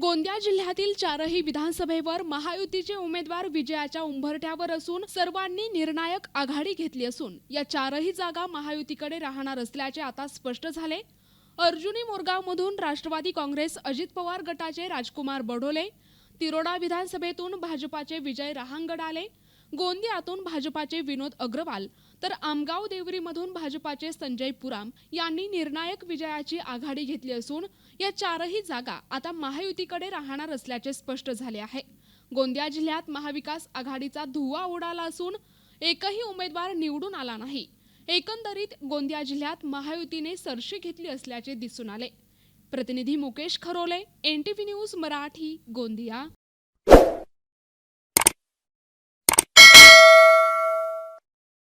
गोंदिया जिल्ह्यातील चारही विधानसभेवर महायुतीचे उमेदवार विजयाच्या उंबरठ्यावर असून सर्वांनी निर्णायक आघाडी घेतली असून या चारही जागा महायुतीकडे राहणार असल्याचे आता स्पष्ट झाले. अर्जुनी मोरगावमधून राष्ट्रवादी काँग्रेस अजित पवार गटाचे राजकुमार बडोले तिरोडा विधानसभेतून भाजपाचे विजय रहांगड आले गोंदियातून भाजपाचे विनोद अग्रवाल तर आमगाव देवरीमधून भाजपाचे संजय पुराम यांनी निर्णायक विजयाची आघाडी घेतली असून या चारही जागा आता महायुतीकडे राहणार असल्याचे स्पष्ट झाले आहे. गोंदिया जिल्ह्यात महाविकास आघाडीचा धुव्वा उडाला असून एकही उमेदवार निवडून आला नाही. एकंदरीत गोंदिया जिल्ह्यात महायुतीने सरशी घेतली असल्याचे दिसून आले. प्रतिनिधी मुकेश खरोले एनटीव्ही न्यूज मराठी गोंदिया.